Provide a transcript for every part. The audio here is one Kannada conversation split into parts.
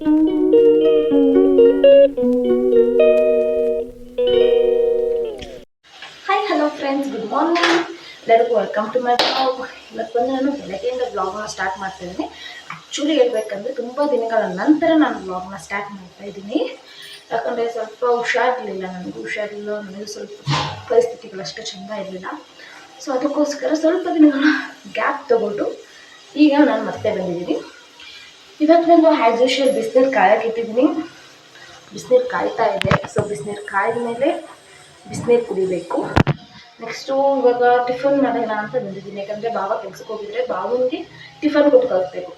Hi hello friends good morning ಎಲ್ಲರಿಗೂ ವೆಲ್ಕಮ್ ಟು ಮೈ ಬ್ಲಾಗ್ ಇವತ್ತು ಬಂದು ನಾನು ಬೆಳಗ್ಗೆಯಿಂದ ಬ್ಲಾಗ್ನ ಸ್ಟಾರ್ಟ್ ಮಾಡ್ತಾ ಇದ್ದೀನಿ. ಆ್ಯಕ್ಚುಲಿ ಹೇಳ್ಬೇಕಂದ್ರೆ ತುಂಬ ದಿನಗಳ ನಂತರ ನಾನು ಬ್ಲಾಗ್ನ ಸ್ಟಾರ್ಟ್ ಮಾಡ್ತಾ ಇದ್ದೀನಿ. ಯಾಕಂದರೆ ಸ್ವಲ್ಪ ಹುಷಾರಿರಲಿಲ್ಲ ನನಗೂ, ಹುಷಾರಿಲ್ಲ ನನಗೂ ಸ್ವಲ್ಪ ಪರಿಸ್ಥಿತಿಗಳು ಅಷ್ಟು ಚೆಂದ ಇರಲಿಲ್ಲ. ಸೊ ಅದಕ್ಕೋಸ್ಕರ ಸ್ವಲ್ಪ ದಿನಗಳ ಗ್ಯಾಪ್ ತೊಗೊಂಡು ಈಗ ನಾನು ಮತ್ತೆ ಬಂದಿದ್ದೀನಿ. ಇವತ್ತು ನಾನು ಆ್ಯಸ್ ಯೂಶುವಲ್ ಬಿಸಿನೀರು ಕಾಯಕ್ಕೆ ಇಟ್ಟಿದ್ದೀನಿ. ಬಿಸಿನೀರು ಕಾಯ್ತಾ ಇದೆ. ಸೊ ಬಿಸಿನೀರು ಕಾಯ್ದ ಮೇಲೆ ಬಿಸಿನೀರು ಕುಡಿಬೇಕು. ನೆಕ್ಸ್ಟು ಇವಾಗ ಟಿಫನ್ ಮಾಡೋಣ ಅಂತ ಬಂದಿದ್ದೀನಿ. ಯಾಕಂದರೆ ಬಾವ ಕೆಲ್ಸಕ್ಕೆ ಹೋಗಿದ್ರೆ ಬಾವನಿಗೆ ಟಿಫನ್ ಕೊಟ್ಟು ಕಳಿಸ್ಬೇಕು.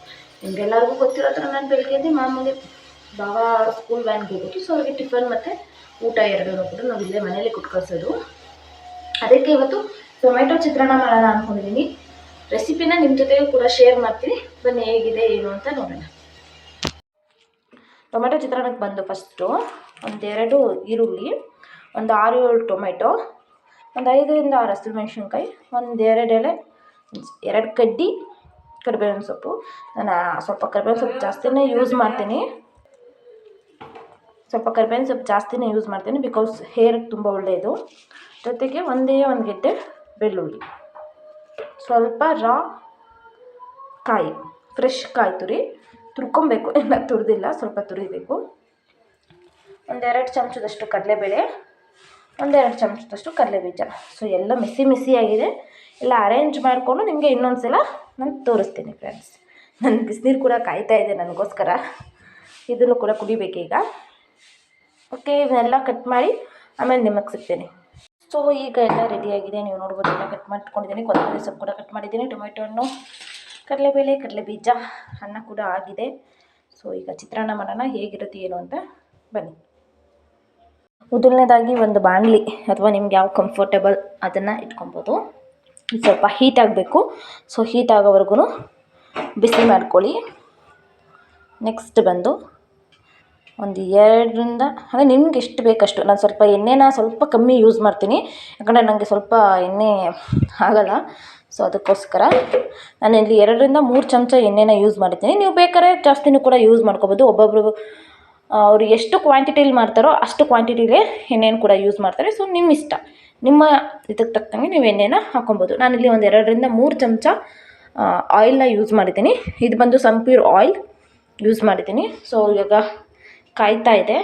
ನಿಮಗೆಲ್ಲರಿಗೂ ಗೊತ್ತಿರೋ ಥರ ನಾನು ಬೆಳಗ್ಗೆ ಎದ್ದು ಮಾಮೂಲಿ ಬಾವ ಸ್ಕೂಲ್ ವ್ಯಾನ್ಗೆ ಹೋಗೋದು ಸೊ ಅವ್ರಿಗೆ ಟಿಫನ್ ಮತ್ತು ಊಟ ಎರಡನ್ನೂ ಕೂಡ ನಾವು ಇಲ್ಲೇ ಮನೇಲಿ ಕೊಟ್ಟು ಕಳಿಸೋದು. ಅದಕ್ಕೆ ಇವತ್ತು ಟೊಮೆಟೊ ಚಿತ್ರಾನ್ನ ಮಾಡೋಣ ಅಂದ್ಕೊಂಡಿದ್ದೀನಿ ರೆಸಿಪಿನ ನಿಮ್ಮ ಜೊತೆಗೂ ಕೂಡ ಶೇರ್ ಮಾಡ್ತೀನಿ. ಬನ್ನಿ ಹೇಗಿದೆ, ಏನು ಅಂತ ನೋಡೋಣ. ಟೊಮೆಟೊ ಚಿತ್ರಾನ್ನಕ್ಕೆ ಬಂದು ಫಸ್ಟು ಒಂದೆರಡು ಈರುಳ್ಳಿ, ಒಂದು ಆರು ಏಳು ಟೊಮೆಟೊ, ಒಂದು ಐದರಿಂದ ಆರು ಹಸಿರು ಮೆಣಸಿನ್ಕಾಯಿ, ಒಂದು ಎರಡು ಎಲೆ, ಎರಡು ಕಡ್ಡಿ, ಕರಿಬೇವಿನ ಸೊಪ್ಪು. ನಾನು ಸ್ವಲ್ಪ ಕರಿಬೇವಿನ ಸೊಪ್ಪು ಜಾಸ್ತಿನೇ ಯೂಸ್ ಮಾಡ್ತೀನಿ. ಸ್ವಲ್ಪ ಕರಿಬೇವಿನ ಸೊಪ್ಪು ಜಾಸ್ತಿನೇ ಯೂಸ್ ಮಾಡ್ತೀನಿ ಬಿಕಾಸ್ ಹೇರ್ ತುಂಬ ಒಳ್ಳೆಯದು. ಜೊತೆಗೆ ಒಂದೇ ಒಂದು ಗೆಡ್ಡೆ ಬೆಳ್ಳುಳ್ಳಿ. ಸ್ವಲ್ಪ ರಾ ಕಾಯಿ, ಫ್ರೆಶ್ ಕಾಯಿ ತುರಿ. ತುರ್ಕೊಬೇಕು. ಎಲ್ಲ ತುರಿದಿಲ್ಲ, ಸ್ವಲ್ಪ ತುರಿಬೇಕು. ಒಂದೆರಡು ಚಮಚದಷ್ಟು ಕಡಲೆಬೇಳೆ, ಒಂದೆರಡು ಚಮಚದಷ್ಟು ಕಡಲೆಬೀಜ. ಸೊ ಎಲ್ಲ ಮಿಸಿ ಮಿಸಿಯಾಗಿದೆ ಎಲ್ಲ ಅರೇಂಜ್ ಮಾಡಿಕೊಂಡು ನಿಮಗೆ ಇನ್ನೊಂದು ಸಲ ನಾನು ತೋರಿಸ್ತೀನಿ ಫ್ರೆಂಡ್ಸ್ ನನ್ನ ಬಿಸಿನೀರು ಕೂಡ ಕಾಯ್ತಾ ಇದೆ ನನಗೋಸ್ಕರ. ಇದನ್ನು ಕೂಡ ಕುಡಿಬೇಕೀಗ ಓಕೆ ಇವನ್ನೆಲ್ಲ ಕಟ್ ಮಾಡಿ ಆಮೇಲೆ ನಿಮಗೆ ಸಿಗ್ತೀನಿ. ಸೊ ಈಗ ಎಲ್ಲ ರೆಡಿಯಾಗಿದೆ ನೀವು ನೋಡ್ಬೋದು ಎಲ್ಲ ಕಟ್ ಮಾಡ್ಕೊಂಡಿದ್ದೀನಿ. ಕೊತ್ತಂಬರಿ ಸೊಪ್ಪು ಕೂಡ ಕಟ್ ಮಾಡಿದ್ದೀನಿ. ಟೊಮೆಟೊ ಹಣ್ಣು ಕಡಲೆಬೇಳೆ ಕಡಲೆ ಬೀಜ, ಅನ್ನ ಕೂಡ ಆಗಿದೆ. ಸೊ ಈಗ ಚಿತ್ರಾನ್ನ ಮಾಡೋಣ, ಹೇಗಿರುತ್ತೆ, ಏನು ಅಂತ ಬನ್ನಿ. ಮೊದಲನೇದಾಗಿ ಒಂದು ಬಾಣಲಿ, ಅಥವಾ ನಿಮ್ಗೆ ಯಾವ ಕಂಫರ್ಟೇಬಲ್ ಅದನ್ನು ಇಟ್ಕೊಬೋದು. ಸ್ವಲ್ಪ ಹೀಟ್ ಆಗಬೇಕು. ಸೊ ಹೀಟ್ ಆಗೋವರೆಗೂ ಬಿಸಿ ಮಾಡ್ಕೊಳ್ಳಿ. ನೆಕ್ಸ್ಟ್ ಬಂದು ಒಂದು ಎರಡರಿಂದ, ಅಂದರೆ ನಿಮ್ಗೆ ಎಷ್ಟು ಬೇಕಷ್ಟು, ನಾನು ಸ್ವಲ್ಪ ಎಣ್ಣೆನ ಸ್ವಲ್ಪ ಕಮ್ಮಿ ಯೂಸ್ ಮಾಡ್ತೀನಿ. ಯಾಕಂದರೆ ನನಗೆ ಸ್ವಲ್ಪ ಎಣ್ಣೆ ಆಗಲ್ಲ. ಸೊ ಅದಕ್ಕೋಸ್ಕರ ನಾನು ಇಲ್ಲಿ ಎರಡರಿಂದ ಮೂರು ಚಮಚ ಎಣ್ಣೆನ ಯೂಸ್ ಮಾಡಿದ್ದೀನಿ. ನೀವು ಬೇಕಾದ್ರೆ ಜಾಸ್ತಿನೂ ಕೂಡ ಯೂಸ್ ಮಾಡ್ಕೋಬೋದು. ಒಬ್ಬೊಬ್ಬರು ಅವರು ಎಷ್ಟು ಕ್ವಾಂಟಿಟಿಲಿ ಮಾಡ್ತಾರೋ ಅಷ್ಟು ಕ್ವಾಂಟಿಟಿಯಲ್ಲಿ ಎಣ್ಣೆನ ಕೂಡ ಯೂಸ್ ಮಾಡ್ತಾರೆ. ಸೊ ನಿಮ್ಮ ಇಷ್ಟ. ನಿಮ್ಮ ಇದಕ್ಕೆ ತಕ್ಕಂಗೆ ನೀವು ಎಣ್ಣೆನ ಹಾಕೊಬೋದು. ನಾನಿಲ್ಲಿ ಒಂದು ಎರಡರಿಂದ ಮೂರು ಚಮಚ ಆಯಿಲ್ನ ಯೂಸ್ ಮಾಡಿದ್ದೀನಿ. ಇದು ಬಂದು ಸಂಪ್ಯೂರ್ ಆಯಿಲ್ ಯೂಸ್ ಮಾಡಿದ್ದೀನಿ. ಸೊ ಇವಾಗ ಕಾಯ್ತಾ ಇದೆ.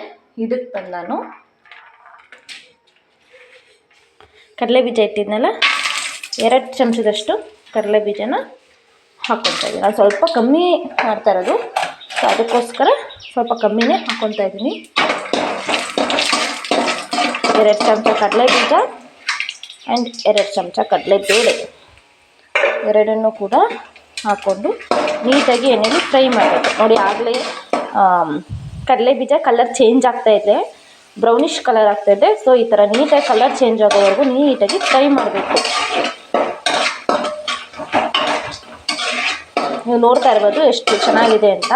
ಇದಕ್ಕೆ ಬಂದು ನಾನು ಕಡಲೆ ಬೀಜ ಇಟ್ಟಿದ್ನಲ್ಲ ಎರಡು ಚಮಚದಷ್ಟು ಕಡಲೆ ಬೀಜನ ಹಾಕ್ಕೊತಾ ಇದ್ದೀನಿ. ನಾನು ಸ್ವಲ್ಪ ಕಮ್ಮಿ ಮಾಡ್ತಾ ಇರೋದು. ಸೊ ಅದಕ್ಕೋಸ್ಕರ ಸ್ವಲ್ಪ ಕಮ್ಮಿನೇ ಹಾಕ್ಕೊತಾ ಇದ್ದೀನಿ. ಎರಡು ಚಮಚ ಕಡಲೆ ಬೀಜ ಆ್ಯಂಡ್ ಎರಡು ಚಮಚ ಕಡಲೆ ಬೇಳೆ. ಎರಡನ್ನೂ ಕೂಡ ಹಾಕ್ಕೊಂಡು ನೀಟಾಗಿ ಎಣ್ಣೆಲಿ ಫ್ರೈ ಮಾಡಬೇಕು. ನೋಡಿ, ಆಗಲೇ ಕಡಲೆ ಬೀಜ ಕಲರ್ ಚೇಂಜ್ ಆಗ್ತಾ ಇದೆ. ಬ್ರೌನಿಷ್ ಕಲರ್ ಆಗ್ತಾ ಇದೆ. ಸೊ ಈ ಥರ ನೀಟಾಗಿ ಕಲರ್ ಚೇಂಜ್ ಆಗೋವರೆಗೂ ನೀಟಾಗಿ ಫ್ರೈ ಮಾಡಬೇಕು. ನೀವು ನೋಡ್ತಾ ಇರ್ಬೋದು ಎಷ್ಟು ಚೆನ್ನಾಗಿದೆ ಅಂತ.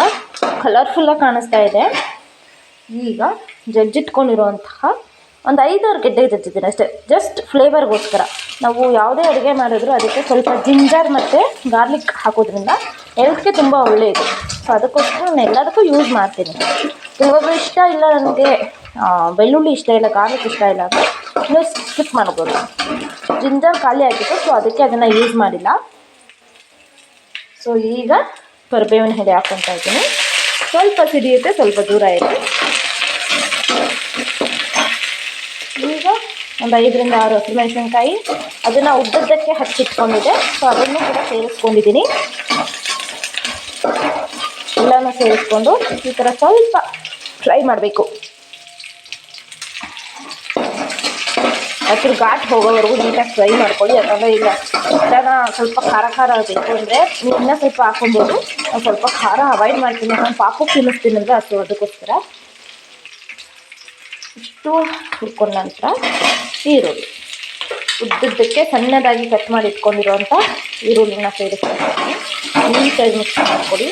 ಕಲರ್ಫುಲ್ಲಾಗಿ ಕಾಣಿಸ್ತಾ ಇದೆ. ಈಗ ಜಜ್ಜಿಟ್ಕೊಂಡಿರುವಂತಹ ಒಂದು ಐದಾರು ಗೆಡ್ಡೆ ಜಜ್ಜಿದ್ದೀನಿ ಅಷ್ಟೇ. ಜಸ್ಟ್ ಫ್ಲೇವರ್ಗೋಸ್ಕರ ನಾವು ಯಾವುದೇ ಅಡುಗೆ ಮಾಡಿದ್ರು ಅದಕ್ಕೆ ಸ್ವಲ್ಪ ಜಿಂಜರ್ ಮತ್ತು ಗಾರ್ಲಿಕ್ ಹಾಕೋದ್ರಿಂದ ಹೆಲ್ತ್ಗೆ ತುಂಬ ಒಳ್ಳೆಯದು. ಸೊ ಅದಕ್ಕೋಸ್ಕರ ನಾನು ಎಲ್ಲದಕ್ಕೂ ಯೂಸ್ ಮಾಡ್ತೀನಿ. ಕೆಲವೊಬ್ಬರು ಇಷ್ಟ ಇಲ್ಲ ನನಗೆ ಬೆಳ್ಳುಳ್ಳಿ ಇಷ್ಟ ಇಲ್ಲ ಗಾರ್ಲಿಕ್ ಇಷ್ಟ ಇಲ್ಲ ಅಂದರೆ ಸ್ಕಿಪ್ ಮಾಡ್ಬೋದು. ಜಿಂಜರ್ ಖಾಲಿ ಆಗಿತ್ತು ಸೊ ಅದಕ್ಕೆ ಅದನ್ನು ಯೂಸ್ ಮಾಡಿಲ್ಲ. ಸೊ ಈಗ ಕರಿಬೇವಿನ ಹೆಡೆ ಹಾಕ್ಕೊತಾ ಇದ್ದೀನಿ. ಸ್ವಲ್ಪ ಸಿಡಿಯುತ್ತೆ ಸ್ವಲ್ಪ ದೂರ ಇದೆ ಈಗ ಒಂದು ಐದರಿಂದ ಆರು ಹಸಿಮೆಣಸಿನ್ಕಾಯಿ ಅದನ್ನು ಉದ್ದದ್ದಕ್ಕೆ ಹಚ್ಚಿಟ್ಕೊಂಡಿದೆ. ಸೊ ಅದನ್ನು ಕೂಡ ಸೇರಿಸ್ಕೊಂಡಿದ್ದೀನಿ. ಎಲ್ಲನೂ ಸೇರಿಸ್ಕೊಂಡು ಈ ಥರ ಸ್ವಲ್ಪ ಫ್ರೈ ಮಾಡಬೇಕು. ಅದ್ರ ಘಾಟ್ ಹೋಗೋವರೆಗೂ ನೀಟಾಗಿ ಫ್ರೈ ಮಾಡ್ಕೊಳ್ಳಿ, ಯಾಕಂದರೆ ಇಲ್ಲ ಇದ್ರಾಗ ಸ್ವಲ್ಪ ಖಾರ ಖಾರ ಆಗಬೇಕು ಅಂದರೆ ನೀವು ಇನ್ನೂ ಸ್ವಲ್ಪ ಹಾಕೊಬೋದು ಸ್ವಲ್ಪ ಖಾರ ಅವಾಯ್ಡ್ ಮಾಡ್ತೀನಿ ನಾನು ಪಾಪಕ್ಕೆ ಅಂದರೆ ಹಸಿರು ಅದಕ್ಕೋಸ್ಕರ. ಇಷ್ಟು ಹುರ್ಕೊಂಡ ನಂತರ ಈರುಳ್ಳಿ. ಉದ್ದುದ್ದಕ್ಕೆ ಸಣ್ಣದಾಗಿ ಕಟ್ ಮಾಡಿ ಇಟ್ಕೊಂಡಿರುವಂಥ ಈರುಳ್ಳಿನ ಸೇರಿಸ್ತಾ ನೀಟಾಗಿ ಮಿಕ್ಸ್ ಮಾಡಿಕೊಡಿ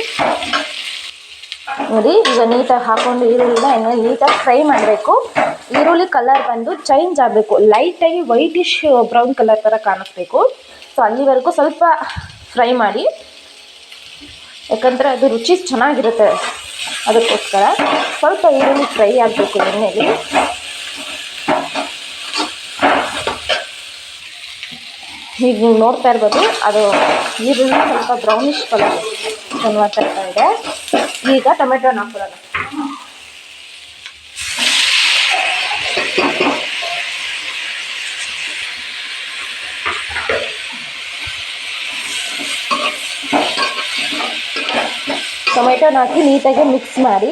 ನೋಡಿ, ಈಗ ನೀಟಾಗಿ ಹಾಕೊಂಡು ಈರುಳ್ಳಿನ ಎಣ್ಣೆ ನೀಟಾಗಿ ಫ್ರೈ ಮಾಡಬೇಕು. ಈರುಳ್ಳಿ ಕಲರ್ ಬಂದು ಚೇಂಜ್ ಆಗಬೇಕು. ಲೈಟಾಗಿ ವೈಟಿಶ್ ಬ್ರೌನ್ ಕಲರ್ ಥರ ಕಾಣಿಸ್ಬೇಕು. ಸೊ ಅಲ್ಲಿವರೆಗೂ ಸ್ವಲ್ಪ ಫ್ರೈ ಮಾಡಿ. ಯಾಕಂದರೆ ಅದು ರುಚಿ ಚೆನ್ನಾಗಿರುತ್ತೆ ಅದಕ್ಕೋಸ್ಕರ. ಸ್ವಲ್ಪ ಈರುಳ್ಳಿ ಫ್ರೈ ಆಗಬೇಕು ಎಣ್ಣೆಗೆ ಈಗ ನೀವು ನೋಡ್ತಾ ಇರ್ಬೋದು, ಅದು ಈರುಳ್ಳಿ ಸ್ವಲ್ಪ ಬ್ರೌನಿಶ್ ಕಲರ್ ಕನ್ವರ್ಟ್ ಆಗ್ತಾ ಇದೆ. ಈಗ ಟೊಮೆಟೊ ಹಾಕೊಳ್ಳೋಣ. ಟೊಮೆಟೊನ ಹಾಕಿ ನೀಟಾಗಿ ಮಿಕ್ಸ್ ಮಾಡಿ.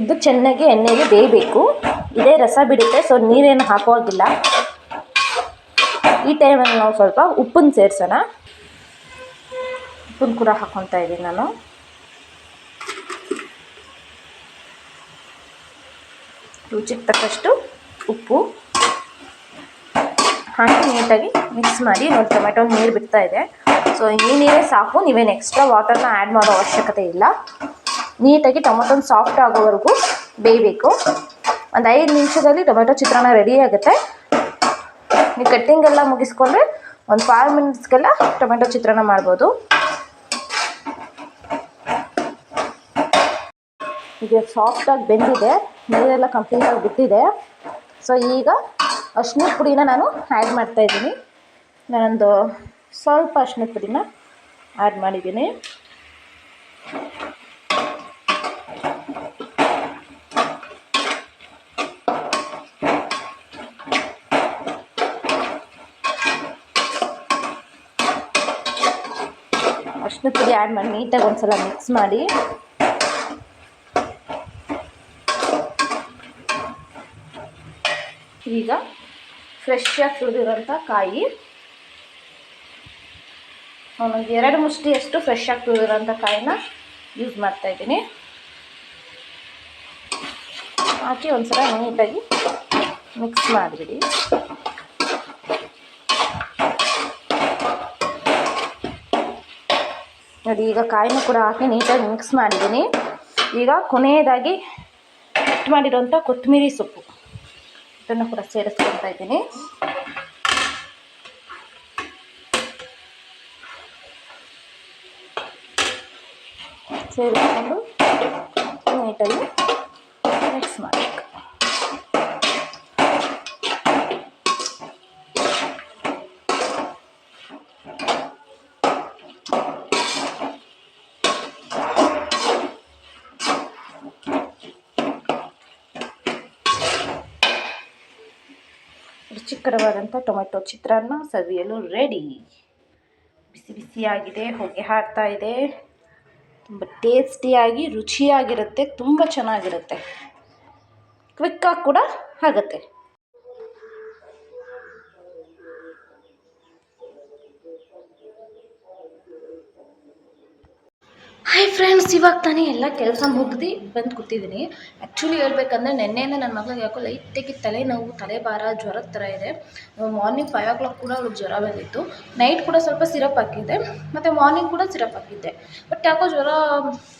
ಇದು ಚೆನ್ನಾಗಿ ಎಣ್ಣೆಗೆ ಬೇಯಬೇಕು. ಇದೇ ರಸ ಬಿಡುತ್ತೆ ಸೊ ನೀರೇನು ಹಾಕೋದಿಲ್ಲ. ಈ ಟೈಮಲ್ಲಿ ನಾವು ಸ್ವಲ್ಪ ಉಪ್ಪನ್ನು ಸೇರಿಸೋಣ. ಉಪ್ಪನ್ನು ಕೂಡ ಹಾಕೊತಾ ಇದ್ದೀನಿ ನಾನು. ರುಚಿಗೆ ತಕ್ಕಷ್ಟು ಉಪ್ಪು. ಹಾಕಿ ನೀಟಾಗಿ ಮಿಕ್ಸ್ ಮಾಡಿ ನೋಡಿ, ಟೊಮೆಟೊ ನೀರು ಬಿಡ್ತಾ ಇದೆ. ಸೊ ಈ ನೀರೇ ಸಾಕು, ನೀವೇನು ಎಕ್ಸ್ಟ್ರಾ ವಾಟರ್ನ ಆ್ಯಡ್ ಮಾಡೋ ಅವಶ್ಯಕತೆ ಇಲ್ಲ. ನೀಟಾಗಿ ಟೊಮೊಟೊನ ಸಾಫ್ಟ್ ಆಗೋವರೆಗೂ ಬೇಯಬೇಕು. ಒಂದು ಐದು ನಿಮಿಷದಲ್ಲಿ ಟೊಮೆಟೊ ಚಿತ್ರಾನ್ನ ರೆಡಿ ಆಗುತ್ತೆ. ನೀವು ಕಟ್ಟಿಂಗ್ ಎಲ್ಲ ಮುಗಿಸ್ಕೊಂಡ್ರೆ ಒಂದು ಫೈವ್ ಮಿನಿಟ್ಸ್ಗೆಲ್ಲ ಟೊಮೆಟೊ ಚಿತ್ರಾನ್ನ ಮಾಡ್ಬೋದು. ಈಗ ಸಾಫ್ಟಾಗಿ ಬೆಂದಿದೆ, ನೀರೆಲ್ಲ ಕಂಪ್ಲೀಟಾಗಿ ಬಿಟ್ಟಿದೆ. ಸೊ ಈಗ ಅರ್ಶಿನದ ಪುಡಿನ ನಾನು ಆ್ಯಡ್ ಮಾಡ್ತಾಯಿದ್ದೀನಿ ನಾನೊಂದು ಸ್ವಲ್ಪ ಅರ್ಶಿನದ ಪುಡಿನ ಆ್ಯಡ್ ಮಾಡಿದ್ದೀನಿ. ಪುಡಿ ಆ್ಯಡ್ ಮಾಡಿ, ನೀಟಾಗಿ ಒಂದು ಸಲ ಮಿಕ್ಸ್ ಮಾಡಿ. ಈಗ ಫ್ರೆಶ್ ಆಗಿ ತುಳಿದಿರೋಂಥ ಕಾಯಿ. ಒಂದೊಂದು ಎರಡು ಮುಷ್ಟಿಯಷ್ಟು ಫ್ರೆಶ್ ಆಗಿ ತುಳಿದಿರೋಂಥ ಕಾಯಿನ ಯೂಸ್ ಮಾಡ್ತಾ ಇದ್ದೀನಿ. ಹಾಕಿ ಒಂದ್ಸಲ ನೀಟಾಗಿ ಮಿಕ್ಸ್ ಮಾಡಿಬಿಡಿ. ನೋಡಿ, ಈಗ ಕಾಯಿನೂ ಕೂಡ ಹಾಕಿ ನೀಟಾಗಿ ಮಿಕ್ಸ್ ಮಾಡಿದ್ದೀನಿ. ಈಗ ಕೊನೆಯದಾಗಿ ಕಟ್ ಮಾಡಿರೋಂಥ ಕೊತ್ತಂಬರಿ ಸೊಪ್ಪು. ಇದನ್ನು ಕೂಡ ಸೇರಿಸ್ಕೊತಾ ಇದ್ದೀನಿ. ಸೇರಿಸ್ಕೊಂಡು ನೀಟಾಗಿ ಮಿಕ್ಸ್ ಮಾಡಬೇಕು ರುಚಿಕರವಾದಂಥ ಟೊಮೆಟೊ ಚಿತ್ರಾನ್ನ ಸವಿಯಲು ರೆಡಿ ಬಿಸಿ ಬಿಸಿಯಾಗಿದೆ, ಹೊಗೆ ಹಾಕ್ತಾ ಇದೆ. ತುಂಬ ಟೇಸ್ಟಿಯಾಗಿ ರುಚಿಯಾಗಿರುತ್ತೆ, ತುಂಬ ಚೆನ್ನಾಗಿರುತ್ತೆ. ಕ್ವಿಕ್ಕಾಗಿ ಕೂಡ ಆಗುತ್ತೆ. ಹಾಯ್ ಫ್ರೆಂಡ್ಸ್ ಇವಾಗ ತಾನೇ ಎಲ್ಲ ಕೆಲಸ ಮುಗ್ದು ಬಂದು ಕೂತಿದ್ದೀನಿ ಆ್ಯಕ್ಚುಲಿ ಹೇಳ್ಬೇಕಂದ್ರೆ ನೆನ್ನೆಯಿಂದ ನನ್ನ ಮಗಳಿಗೆ ಯಾಕೋ ಲೈಟಾಗಿ ತಲೆನೋವು, ತಲೆಭಾರ, ಜ್ವರದ ಥರ ಇದೆ. ಮಾರ್ನಿಂಗ್ ಫೈವ್ ಓ ಕ್ಲಾಕ್ ಕೂಡ ಅವ್ರಿಗೆ ಜ್ವರ ಬಂದಿತ್ತು. ನೈಟ್ ಕೂಡ ಸ್ವಲ್ಪ ಸಿರಪ್ ಹಾಕಿದ್ದೆ, ಮತ್ತು ಮಾರ್ನಿಂಗ್ ಕೂಡ ಸಿರಪ್ ಹಾಕಿದ್ದೆ. ಬಟ್ ಯಾಕೋ ಜ್ವರ,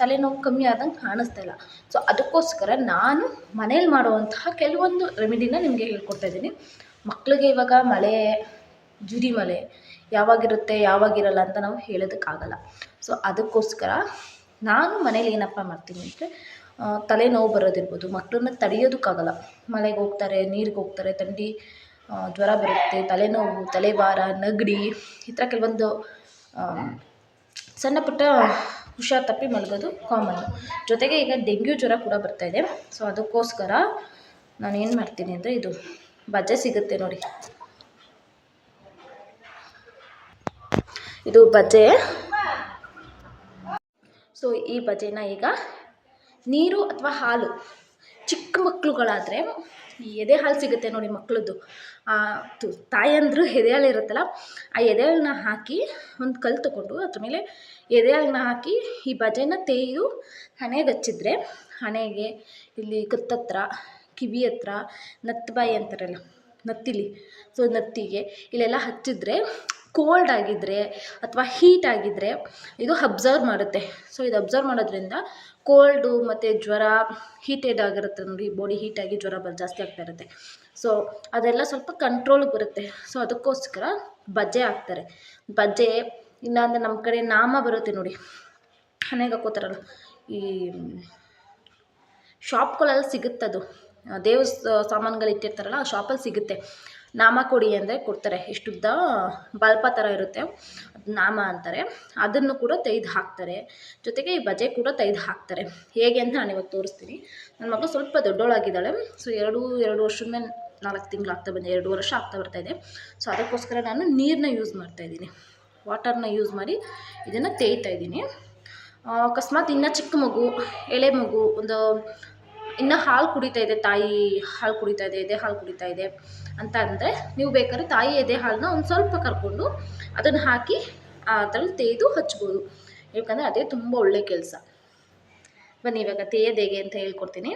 ತಲೆನೋವು ಕಮ್ಮಿ ಆದಂಗೆ ಕಾಣಿಸ್ತಾ ಇಲ್ಲ. ಸೊ ಅದಕ್ಕೋಸ್ಕರ ನಾನು ಮನೇಲಿ ಮಾಡುವಂತಹ ಕೆಲವೊಂದು ರೆಮಿಡಿನ ನಿಮಗೆ ಹೇಳ್ಕೊಡ್ತಾ ಇದ್ದೀನಿ ಮಕ್ಕಳಿಗೆ ಇವಾಗ ಮಳೆ, ಜುರಿ ಮಳೆ ಯಾವಾಗಿರುತ್ತೆ, ಯಾವಾಗಿರಲ್ಲ ಅಂತ ನಾವು ಹೇಳೋದಕ್ಕಾಗಲ್ಲ. ಸೊ ಅದಕ್ಕೋಸ್ಕರ ನಾನು ಮನೇಲಿ ಏನಪ್ಪ ಮಾಡ್ತೀನಿ ಅಂದರೆ ತಲೆನೋವು ಬರೋದಿರ್ಬೋದು. ಮಕ್ಕಳನ್ನ ತಡೆಯೋದಕ್ಕಾಗಲ್ಲ. ಮಳೆಗೆ ಹೋಗ್ತಾರೆ, ನೀರಿಗೆ ಹೋಗ್ತಾರೆ, ಥಂಡಿ ಜ್ವರ ಬರುತ್ತೆ, ತಲೆನೋವು, ತಲೆಭಾರ, ನಗಡಿ, ಈ ಥರ ಕೆಲವೊಂದು ಸಣ್ಣ ಪುಟ್ಟ ಹುಷಾರು ತಪ್ಪಿ ಮಲಗೋದು ಕಾಮನ್ನು ಜೊತೆಗೆ ಈಗ ಡೆಂಗ್ಯೂ ಜ್ವರ ಕೂಡ ಬರ್ತಾಯಿದೆ ಸೊ ಅದಕ್ಕೋಸ್ಕರ ನಾನು ಏನು ಮಾಡ್ತೀನಿ ಅಂದರೆ ಇದು, ಬಜ್ಜೆ ಸಿಗುತ್ತೆ ನೋಡಿ. ಇದು ಬಜೆ. ಸೊ ಈ ಬಜೆನ ಈಗ ನೀರು ಅಥವಾ ಹಾಲು, ಚಿಕ್ಕ ಮಕ್ಕಳುಗಳಾದರೆ ಈ ಎದೆ ಹಾಲು ಸಿಗುತ್ತೆ ನೋಡಿ ಮಕ್ಕಳದ್ದು ತಾಯಂದ್ರು ಎದೆ ಹಾಲು ಇರುತ್ತಲ್ಲ, ಆ ಎದೆ ಹಾಲನ್ನ ಹಾಕಿ ಒಂದು ಕಲ್ಲು ತಗೊಂಡು ಅದ್ರ ಮೇಲೆ ಎದೆ ಹಾಲನ್ನ ಹಾಕಿ ಈ ಬಜೆನ ತೇಯು ಹಣೆಗೆ ಹಚ್ಚಿದ್ರೆ, ಹಣೆಗೆ ಇಲ್ಲಿ ಕತ್ತತ್ರ ಕಿವಿ ಹತ್ರ, ನತ್ತು ಬಾಯಿ ಅಂತಾರಲ್ಲ, ನತ್ತಿಲಿ. ಸೊ ನತ್ತಿಗೆ ಇಲ್ಲೆಲ್ಲ ಹಚ್ಚಿದ್ರೆ ಕೋಲ್ಡ್ ಆಗಿದ್ದರೆ ಅಥವಾ ಹೀಟ್ ಆಗಿದ್ದರೆ ಇದು ಅಬ್ಸರ್ವ್ ಮಾಡುತ್ತೆ. ಸೊ ಇದು ಅಬ್ಸರ್ವ್ ಮಾಡೋದ್ರಿಂದ ಕೋಲ್ಡು ಮತ್ತು ಜ್ವರ ಹೀಟೆಡ್ ಆಗಿರುತ್ತೆ ನೋಡಿ ಬಾಡಿ ಹೀಟಾಗಿ ಜ್ವರ ಬ ಜಾಸ್ತಿ ಆಗ್ತಾ ಇರುತ್ತೆ. ಸೊ ಅದೆಲ್ಲ ಸ್ವಲ್ಪ ಕಂಟ್ರೋಲ್ಗೆ ಬರುತ್ತೆ. ಸೊ ಅದಕ್ಕೋಸ್ಕರ ಬಜ್ಜೆ ಹಾಕ್ತಾರೆ. ಬಜ್ಜೆ, ಇಲ್ಲಾಂದರೆ ನಮ್ಮ ಕಡೆ ನಾಮ ಬರುತ್ತೆ ನೋಡಿ. ಹಣೆಗೆ ಹಾಕೋತಾರಲ್ಲ, ಈ ಶಾಪ್ಗಳಲ್ಲಿ ಸಿಗುತ್ತದು. ದೇವಸ್ ಸಾಮಾನುಗಳು ಇಟ್ಟಿರ್ತಾರಲ್ಲ, ಆ ಶಾಪಲ್ಲಿ ಸಿಗುತ್ತೆ. ನಾಮ ಕೊಡಿ ಅಂದರೆ ಕೊಡ್ತಾರೆ. ಇಷ್ಟುದ್ದ ಬಲ್ಪ ಥರ ಇರುತ್ತೆ. ನಾಮ ಅಂತಾರೆ. ಅದನ್ನು ಕೂಡ ತೆಗೆದು ಹಾಕ್ತಾರೆ. ಜೊತೆಗೆ ಈ ಬಜೆ ಕೂಡ ತೆಗೆದು ಹಾಕ್ತಾರೆ. ಹೇಗೆ ಅಂತ ನಾನು ಇವಾಗ ತೋರಿಸ್ತೀನಿ. ನನ್ನ ಮಗಳು ಸ್ವಲ್ಪ ದೊಡ್ಡವಳಾಗಿದ್ದಾಳೆ. ಸೊ ಎರಡು ಎರಡು ವರ್ಷದ ಮೇಲೆ ನಾಲ್ಕು ತಿಂಗಳು ಆಗ್ತಾ ಬಂದೆ ಎರಡು ವರ್ಷ ಆಗ್ತಾ ಬರ್ತಾಯಿದೆ ಸೊ ಅದಕ್ಕೋಸ್ಕರ ನಾನು ನೀರನ್ನ ಯೂಸ್ ಮಾಡ್ತಾ ಇದ್ದೀನಿ. ವಾಟರ್ನ ಯೂಸ್ ಮಾಡಿ ಇದನ್ನು ಇದ್ದೀನಿ. ಅಕಸ್ಮಾತ್ ಇನ್ನೂ ಚಿಕ್ಕ ಮಗು, ಎಳೆ ಮಗು, ಒಂದು ಇನ್ನು ಹಾಲು ಕುಡಿತಾ ಇದೆ, ತಾಯಿ ಹಾಲು ಕುಡಿತಾ ಇದೆ, ಎದೆ ಹಾಲು ಕುಡಿತಾ ಇದೆ ಅಂತ ಅಂದರೆ ನೀವು ಬೇಕಾದ್ರೆ ತಾಯಿ ಎದೆ ಹಾಲನ್ನ ಒಂದು ಸ್ವಲ್ಪ ಕರ್ಕೊಂಡು ಅದನ್ನು ಹಾಕಿ ಅದರಲ್ಲಿ ತೇಯ್ದು ಹಚ್ಬೋದು. ಯಾಕಂದರೆ ಅದೇ ತುಂಬ ಒಳ್ಳೆ ಕೆಲಸ. ಬನ್ನಿ ಇವಾಗ ತೇಯೋದು ಹೇಗೆ ಅಂತ ಹೇಳ್ಕೊಡ್ತೀನಿ.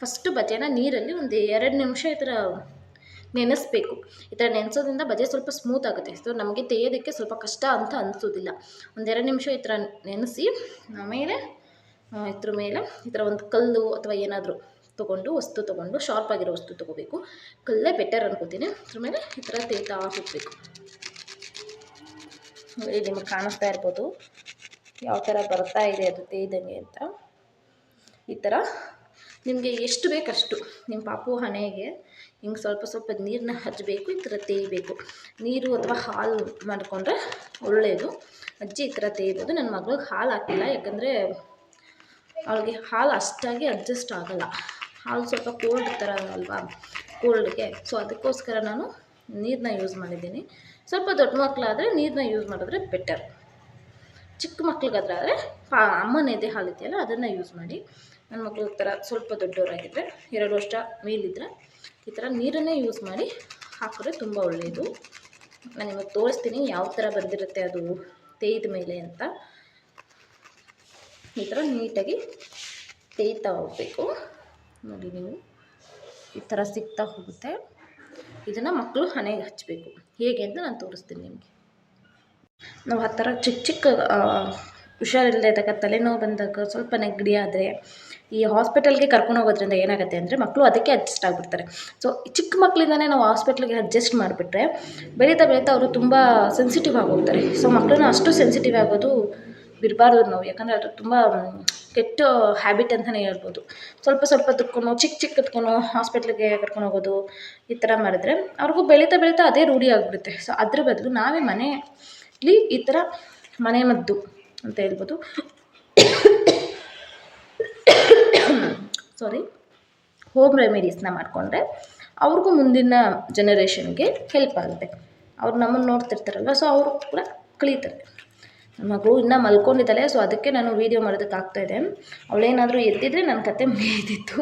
ಫಸ್ಟು ಬಜೆನ ನೀರಲ್ಲಿ ಒಂದು ಎರಡು ನಿಮಿಷ ಈ ಥರ ನೆನೆಸ್ಬೇಕು. ಈ ಥರ ನೆನೆಸೋದ್ರಿಂದ ಬಜೆ ಸ್ವಲ್ಪ ಸ್ಮೂತ್ ಆಗುತ್ತೆ. ಸೊ ನಮಗೆ ತೇಯೋದಕ್ಕೆ ಸ್ವಲ್ಪ ಕಷ್ಟ ಅಂತ ಅನಿಸೋದಿಲ್ಲ. ಒಂದೆರಡು ನಿಮಿಷ ಈ ಥರ ನೆನೆಸಿ ಆಮೇಲೆ ಇದ್ರ ಮೇಲೆ ಈ ಥರ ಒಂದು ಕಲ್ಲು ಅಥವಾ ಏನಾದರೂ ತೊಗೊಂಡು, ವಸ್ತು ತೊಗೊಂಡು ಶಾರ್ಪ್ ಆಗಿರೋ ವಸ್ತು ತೊಗೋಬೇಕು. ಕಲ್ಲೇ ಬೆಟರ್ ಅನ್ಕೋತೀನಿ. ಅದ್ರ ಮೇಲೆ ಈ ಥರ ತೇತಾ ಹೋಗಬೇಕು ಇಲ್ಲಿ ನಿಮಗೆ ಕಾಣಿಸ್ತಾ ಇರ್ಬೋದು. ಯಾವ ಥರ ಬರ್ತಾ ಇದೆ ಅದು ತೇಯ್ದಂಗೆ ಅಂತ. ಈ ಥರ ನಿಮಗೆ ಎಷ್ಟು ಬೇಕಷ್ಟು, ನಿಮ್ಮ ಪಾಪು ಹಣೆಗೆ ಹಿಂಗೆ ಸ್ವಲ್ಪ ಸ್ವಲ್ಪ ನೀರನ್ನ ಹಚ್ಚಬೇಕು ಈ ಥರ ತೇಯಬೇಕು. ನೀರು ಅಥವಾ ಹಾಲು ಮಾಡಿಕೊಂಡ್ರೆ ಒಳ್ಳೆಯದು ಅಜ್ಜಿ ಈ ಥರ ತೇಯ್ಬೋದು. ನನ್ನ ಮಗಳಿಗೆ ಹಾಲು ಹಾಕಿಲ್ಲ, ಯಾಕಂದರೆ ಅವಳಿಗೆ ಹಾಲು ಅಷ್ಟಾಗಿ ಅಡ್ಜಸ್ಟ್ ಆಗೋಲ್ಲ. ಹಾಲು ಸ್ವಲ್ಪ ಕೋಲ್ಡ್ ಥರ ಅಲ್ವಾ? ಕೋಲ್ಡ್ಗೆ ಸೊ ಅದಕ್ಕೋಸ್ಕರ ನಾನು ನೀರನ್ನ ಯೂಸ್ ಮಾಡಿದ್ದೀನಿ. ಸ್ವಲ್ಪ ದೊಡ್ಡ ಮಕ್ಕಳಾದರೆ ನೀರನ್ನ ಯೂಸ್ ಮಾಡಿದ್ರೆ ಬೆಟರ್ ಚಿಕ್ಕ ಮಕ್ಳಿಗಾದ್ರೆ ಆದರೆ ಎದೆ ಹಾಲು ಇದೆಯಲ್ಲ ಅದನ್ನು ಯೂಸ್ ಮಾಡಿ. ನನ್ನ ಮಕ್ಕಳು ಈ ಥರ ಸ್ವಲ್ಪ ದೊಡ್ಡವರಾಗಿದ್ದರೆ ಎರಡು ವರ್ಷ ಮೇಲಿದ್ದರೆ ಈ ಥರ ನೀರನ್ನೇ ಯೂಸ್ ಮಾಡಿ ಹಾಕಿದ್ರೆ ತುಂಬ ಒಳ್ಳೆಯದು ನಾನು ನಿಮಗೆ ತೋರಿಸ್ತೀನಿ, ಯಾವ ಥರ ಬಂದಿರುತ್ತೆ ಅದು ತೇಯ್ದ ಮೇಲೆ ಅಂತ. ಈ ಥರ ನೀಟಾಗಿ ತೇಯ್ತಾ ಹೋಗಬೇಕು. ನೋಡಿ ನೀವು, ಈ ಥರ ಸಿಗ್ತಾ ಹೋಗುತ್ತೆ. ಇದನ್ನು ಮಕ್ಕಳು ಹಣೆಗೆ ಹಚ್ಚಬೇಕು ಹೇಗೆ ಅಂತ ನಾನು ತೋರಿಸ್ತೀನಿ ನಿಮಗೆ. ನಾವು ಆ ಥರ ಚಿಕ್ಕ ಚಿಕ್ಕ ಹುಷಾರಿಲ್ಲದಾಗ ತಲೆನೋವು ಬಂದಾಗ ಸ್ವಲ್ಪ ನೆಗಡಿ ಆದರೆ, ಈ ಹಾಸ್ಪಿಟಲ್ಗೆ ಕರ್ಕೊಂಡು ಹೋಗೋದ್ರಿಂದ ಏನಾಗುತ್ತೆ ಅಂದರೆ ಮಕ್ಕಳು ಅದಕ್ಕೆ ಅಡ್ಜಸ್ಟ್ ಆಗಿಬಿಡ್ತಾರೆ. ಸೊ ಚಿಕ್ಕ ಮಕ್ಕಳಿಂದನೇ ನಾವು ಹಾಸ್ಪಿಟ್ಲಿಗೆ ಅಡ್ಜಸ್ಟ್ ಮಾಡಿಬಿಟ್ರೆ, ಬೆಳೀತಾ ಬೆಳೀತಾ ಅವರು ತುಂಬ ಸೆನ್ಸಿಟಿವ್ ಆಗೋಗ್ತಾರೆ ಸೊ ಮಕ್ಕಳನ್ನ ಅಷ್ಟು ಸೆನ್ಸಿಟಿವ್ ಆಗೋದು ಬಿಡಬಾರ್ದು ನಾವು. ಯಾಕಂದರೆ ಅದು ತುಂಬ ಕೆಟ್ಟ ಹ್ಯಾಬಿಟ್ ಅಂತಲೇ ಹೇಳ್ಬೋದು. ಸ್ವಲ್ಪ ಸ್ವಲ್ಪ ಸ್ವಲ್ಪದಕ್ಕೂ ಚಿಕ್ಕ ಚಿಕ್ಕದಕ್ಕೂ ಹಾಸ್ಪಿಟ್ಲಿಗೆ ಕರ್ಕೊಂಡು ಹೋಗೋದು, ಈ ಥರ ಮಾಡಿದ್ರೆ ಅವ್ರಿಗೂ ಬೆಳೀತಾ ಬೆಳೀತಾ ಅದೇ ರೂಢಿ ಆಗಿಬಿಡುತ್ತೆ. ಸೊ ಅದ್ರ ಬದಲು ನಾವೇ ಮನೆಯಲ್ಲಿ ಈ ಥರ ಮನೆ ಮದ್ದು ಅಂತ ಹೇಳ್ಬೋದು. ಸಾರಿ ಹೋಮ್ ರೆಮಿಡೀಸ್ನ ಮಾಡಿಕೊಂಡ್ರೆ ಅವ್ರಿಗೂ ಮುಂದಿನ ಜನರೇಷನ್ಗೆ ಹೆಲ್ಪ್ ಆಗುತ್ತೆ. ಅವ್ರು ನಮ್ಮನ್ನು ನೋಡ್ತಿರ್ತಾರಲ್ವ ಸೊ ಅವರು ಕೂಡ ಕಲಿತಾರೆ. ನನ್ನ ಇನ್ನ ಮಲ್ಕೊಂಡಿದ್ದಾಳೆ ಸೊ ಅದಕ್ಕೆ ನಾನು ವೀಡಿಯೋ ಮಾಡೋದಕ್ಕೆ ಆಗ್ತಾಯಿದೆ ಅವಳೇನಾದರೂ ಎದ್ದಿದ್ರೆ ನನ್ನ ಕತೆ ಮುಗಿದಿತ್ತು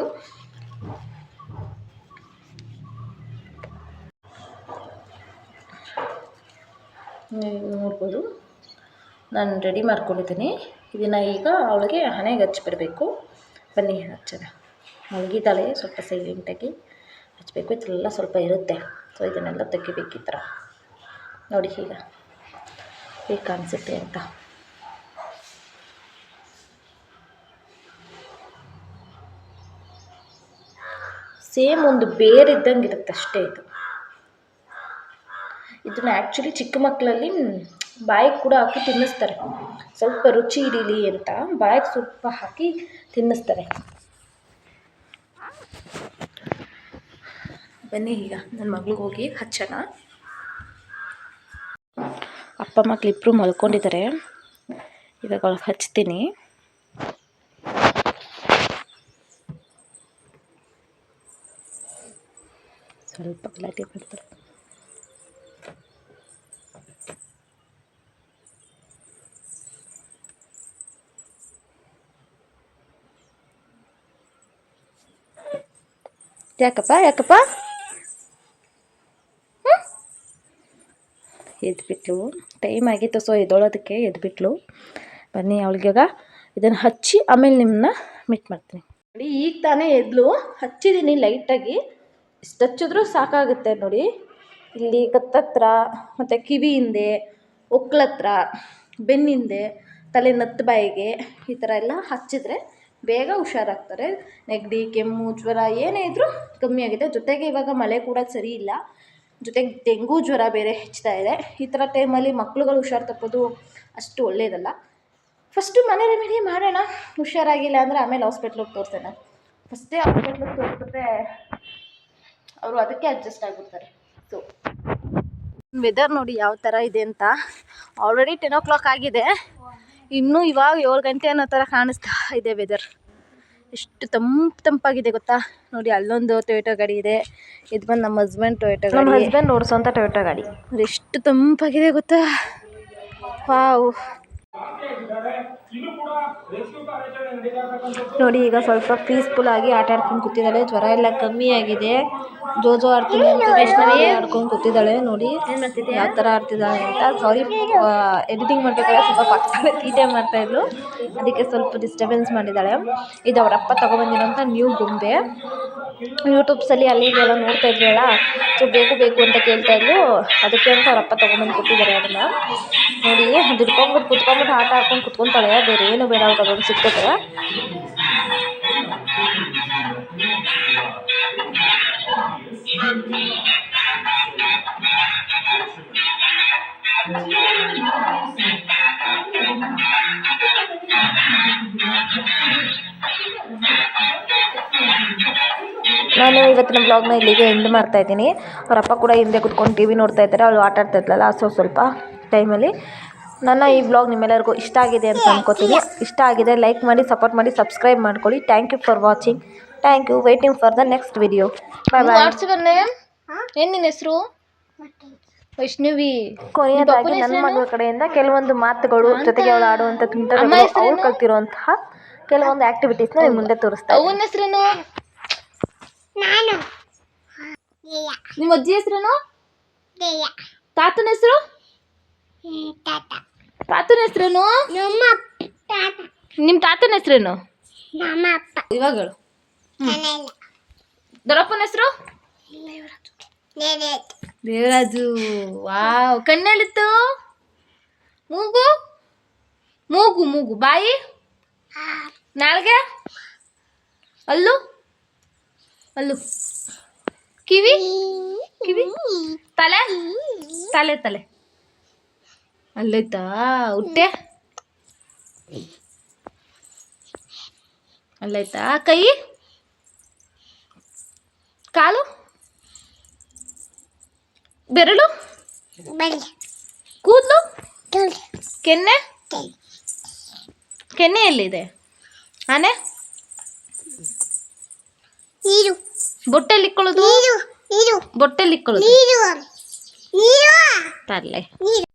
ನೋಡ್ಬೋದು. ನಾನು ರೆಡಿ ಮಾಡ್ಕೊಂಡಿದ್ದೀನಿ. ಇದನ್ನು ಈಗ ಅವಳಿಗೆ ಹಣೆಗೆ ಹಚ್ಬಿಡಬೇಕು ಬನ್ನಿ, ಹಚ್ಚೋಣ. ಮಲಗಿದ್ದಾಳೆ, ಸ್ವಲ್ಪ ಸೈಲೆಂಟಾಗಿ ಹಚ್ಚಬೇಕು ಇದೆಲ್ಲ ಸ್ವಲ್ಪ ಇರುತ್ತೆ. ಸೊ ಇದನ್ನೆಲ್ಲ ತೆಗಿಬೇಕು ನೋಡಿ ಈಗ. ಹೇಗೆ ಕಾಣಿಸುತ್ತೆ ಅಂತ. ಸೇಮ್ ಒಂದು ಬೇರೆ ಇದ್ದಂಗೆ ಇರುತ್ತೆ ಅಷ್ಟೇ ಇದು. ಇದನ್ನ ಆ್ಯಕ್ಚುಲಿ ಚಿಕ್ಕ ಮಕ್ಕಳಲ್ಲಿ ಬಾಯಿಗೆ ಕೂಡ ಹಾಕಿ ತಿನ್ನಿಸ್ತಾರೆ. ಸ್ವಲ್ಪ ರುಚಿ ಹಿಡೀಲಿ ಅಂತ ಬಾಯಿಗೆ ಸ್ವಲ್ಪ ಹಾಕಿ ತಿನ್ನಿಸ್ತಾರೆ. ಬನ್ನಿ ಈಗ ನನ್ನ ಮಗಳಿಗೆ ಹೋಗಿ ಹಚ್ಚೋಣ. ಅಪ್ಪ ಮಕ್ಕಳಿಬ್ರು ಮಲ್ಕೊಂಡಿದ್ದಾರೆ ಇವಾಗ ಅವಳಿಗೆ ಹಚ್ತೀನಿ. ಸ್ವಲ್ಪ ಗಲಾಟೆ ಮಾಡ್ತಾರೆ. ಯಾಕಪ್ಪ ಯಾಕಪ್ಪ? ಎದ್ಬಿಟ್ಲು. ಟೈಮ್ ಆಗಿತ್ತು ಸೊ ಎದ್ದೊಳೋದಕ್ಕೆ ಎದ್ಬಿಟ್ಲು. ಬನ್ನಿ ಅವಳಿಗೆ ಇದನ್ನು ಹಚ್ಚಿ ಆಮೇಲೆ ನಿಮ್ಮನ್ನ ಮೀಟ್ ಮಾಡ್ತೀನಿ. ನೋಡಿ, ಈಗ ತಾನೇ ಎದ್ಲು. ಹಚ್ಚಿದ್ದೀನಿ ಲೈಟಾಗಿ ಇಷ್ಟು ಹಚ್ಚಿದ್ರೂ ಸಾಕಾಗುತ್ತೆ ನೋಡಿ. ಇಲ್ಲಿ ಕತ್ತತ್ರ, ಮತ್ತು ಕಿವಿ ಹಿಂದೆ ಒಕ್ಳತ್ರ ಬೆನ್ನಿಂದೆ ತಲೆ ನತ್ತು ಬಾಯಿಗೆ ಈ ಥರ ಎಲ್ಲ ಹಚ್ಚಿದ್ರೆ ಬೇಗ ಹುಷಾರಾಗ್ತಾರೆ. ನೆಗಡಿ, ಕೆಮ್ಮು, ಜ್ವರ ಏನೇ ಇದ್ದರೂ ಕಮ್ಮಿ ಆಗುತ್ತೆ. ಜೊತೆಗೆ ಇವಾಗ ಮಳೆ ಕೂಡ ಸರಿ ಇಲ್ಲ. ಜೊತೆಗೆ ಡೆಂಗು ಜ್ವರ ಬೇರೆ ಹೆಚ್ಚುತ್ತಾ ಇದೆ. ಈ ಥರ ಟೈಮಲ್ಲಿ ಮಕ್ಳುಗಳು ಹುಷಾರು ತಪ್ಪೋದು ಅಷ್ಟು ಒಳ್ಳೆಯದಲ್ಲ ಫಸ್ಟು ಮನೆ ರೆಮಿಡಿ ಮಾಡೋಣ. ಹುಷಾರಾಗಿಲ್ಲ ಅಂದರೆ ಆಮೇಲೆ ಹಾಸ್ಪಿಟ್ಲಿಗೆ ತೋರಿಸೋಣ. ಫಸ್ಟೇ ಹಾಸ್ಪಿಟ್ಲಿಗೆ ತೋರಿಸಿದ್ರೆ ಅವರು ಅದಕ್ಕೆ ಅಡ್ಜಸ್ಟ್ ಆಗಿಬಿಡ್ತಾರೆ. ಸೊ ವೆದರ್ ನೋಡಿ ಯಾವ ಥರ ಇದೆ ಅಂತ. ಆಲ್ರೆಡಿ ಟೆನ್ ಓ ಕ್ಲಾಕ್ ಆಗಿದೆ ಇನ್ನೂ ಇವಾಗ ಏಳು ಗಂಟೆ ಅನ್ನೋ ಥರ ಕಾಣಿಸ್ತಾ ಇದೆ ವೆದರ್ ಎಷ್ಟು ತಂಪು ತಂಪಾಗಿದೆ ಗೊತ್ತಾ? ನೋಡಿ ಅಲ್ಲೊಂದು ಟೊಯೋಟೋ ಗಾಡಿ ಇದೆ. ಇದು ಬಂದು ನಮ್ಮ ಹಸ್ಬೆಂಡ್ ಟೊಯೋಟೋ ಗಾಡಿ. ನಮ್ಮ ಹಸ್ಬೆಂಡ್ ಓಡಿಸೋಂಥ ಟೊಯೋಟೋ ಗಾಡಿ ಎಷ್ಟು ತಂಪಾಗಿದೆ ಗೊತ್ತಾ? ವಾವ್ ನೋಡಿ ಈಗ ಸ್ವಲ್ಪ ಪೀಸ್ಫುಲ್ ಆಗಿ ಆಟ ಆಡ್ಕೊಂಡು ಕೂತಿದ್ದಾಳೆ. ಜ್ವರ ಎಲ್ಲ ಕಮ್ಮಿ ಆಗಿದೆ. ಜೋಜೋ ಆಡ್ತೀನಿ ಆಡ್ಕೊಂಡು ಕೂತಿದ್ದಾಳೆ. ನೋಡಿ ಯಾವ ಥರ ಆಡ್ತಿದ್ದಾಳೆ ಅಂತ. ಸಾರಿ ಎಡಿಟಿಂಗ್ ಮಾಡ್ಬೇಕಾದ್ರೆ ಸ್ವಲ್ಪ ಪಕ್ಕದಲ್ಲೇ ತೀಟೆ ಮಾಡ್ತಾ ಇದ್ಲು. ಅದಕ್ಕೆ ಸ್ವಲ್ಪ ಡಿಸ್ಟರ್ಬೆನ್ಸ್ ಮಾಡಿದ್ದಾಳೆ. ಇದು ಅವರಪ್ಪ ತೊಗೊಬಂದಿರೋಂಥ ನ್ಯೂ ಗೊಂಬೆ. ಯೂಟ್ಯೂಬ್ಸಲ್ಲಿ ಅಲ್ಲಿ ಎಲ್ಲ ನೋಡ್ತಾ ಇದ್ರಲ್ಲ, ಸೊ ಬೇಕು ಬೇಕು ಅಂತ ಕೇಳ್ತಾ ಇದ್ಲು ಅದಕ್ಕೆ ಅಂತ ಅವರಪ್ಪ ತೊಗೊಂಬಂದು ಕೊಟ್ಟಿದ್ದಾರೆ ಅದನ್ನು. ನೋಡಿ, ಅದು ಹಿಡ್ಕೊಂಬಿಟ್ಟು ಕುತ್ಕೊಂಬಿಟ್ಟು ಆಟ ಆಡ್ಕೊಂಡು ಕುತ್ಕೊತಾಳೆ. ಬೇರೆ ಏನು ಬೇಡ ಅವ್ರು ಅದೊಂದು ಸಿಕ್ಕಿದ್ರೆ ನಾನು ಇವತ್ತಿನ ಬ್ಲಾಗ್ನ ಇಲ್ಲಿಗೆ ಎಂಡ್ ಮಾಡ್ತಾ ಇದ್ದೀನಿ. ಅಪ್ಪ ಕೂಡ ಹಿಂದೆ ಕುತ್ಕೊಂಡು ಟಿ ವಿ ನೋಡ್ತಾ ಇದ್ದಾರೆ. ಅವಳು ಆಟ ಆಡ್ತಾ ಇದ್ಲಲ್ಲ ಸೊ ಸ್ವಲ್ಪ ಟೈಮಲ್ಲಿ ನನ್ನ ಈ ಬ್ಲಾಗ್ ನಿಮ್ಮೆಲ್ಲರಿಗೂ ಇಷ್ಟ ಆಗಿದೆ ಅಂತ ಅನ್ಕೋತೀನಿ. ಇಷ್ಟ ಆಗಿದೆ ಲೈಕ್ ಮಾಡಿ ಸಪೋರ್ಟ್ ಮಾಡಿ ಸಬ್ಸ್ಕ್ರೈಬ್ ಮಾಡ್ಕೊಳ್ಳಿ. Thank you for watching thank you waiting for the next video bye bye ಏನು ನಿನ್ನ ಹೆಸರು? ವೈಷ್ಣವಿ. ಕೊನೆಯದಾಗಿ ನನ್ನ ಮಗಳ ಕಡೆಯಿಂದ ಕೆಲವೊಂದು ಮಾತುಗಳು ಜೊತೆಗೆ ಅವಳು ಆಡುವಂಥ ತುಂಟ ಅವಳು ಕಲ್ತಿರುವಂತಹ ಕೆಲವೊಂದು ಆಕ್ಟಿವಿಟೀಸ್ನ ನಿಮ್ಮ ಮುಂದೆ ತೋರಿಸ್ತಾ. ಅವನ ಹೆಸರೇನು? ನಾನು. ನಿಮ್ಮ ಅಜ್ಜಿ ಹೆಸರೇನು? ತಾತನ ಹೆಸರು? ತಾತ. ತಾತನ ಹೆಸರೇನು? ನಮ್ಮ ನಿಮ್ಮ ತಾತನ ಹೆಸರೇನು? ನಮ್ಮ ಅಪ್ಪ. ಇವಾಗ ಹೇಳು. ಮನೆಯಲ್ಲ ದೊಡ್ಡಪ್ಪನ ಹೆಸರು. ದೇವರಾಜು. ವಾವ್. ಕಣ್ಣೆಳಿತ್ತು ಮೂಗು? ಮೂಗು ಮೂಗು. ಬಾಯಿ? ನಾಲ್ಗೆ? ಅಲ್ಲು? ಅಲ್ಲು. ಕಿವಿ? ಕಿವಿ? ತಲೆ? ತಲೆ ತಲೆ. ಅಲ್ಲೈತಾ ಹುಟ್ಟೆ? ಅಲ್ಲೈತಾ ಕೈ? ಕಾಲು? ಬೆರಳು? ಕೂದಲು? ಕೆನ್ನೆ? ಕೆನ್ನೆ ಎಲ್ಲಿದೆ ಆನೆ ನೀರು ಬೊಟ್ಟೆಲ್ಲಿ ಇಕ್ಕೊಳ್ಳೋದು ನೀರು ನೀರು ಬೊಟ್ಟೆಲ್ಲಿ ಇಕ್ಕೊಳ್ಳೋದು ನೀರು ನೀರು ತರ್ಲೆ ನೀರು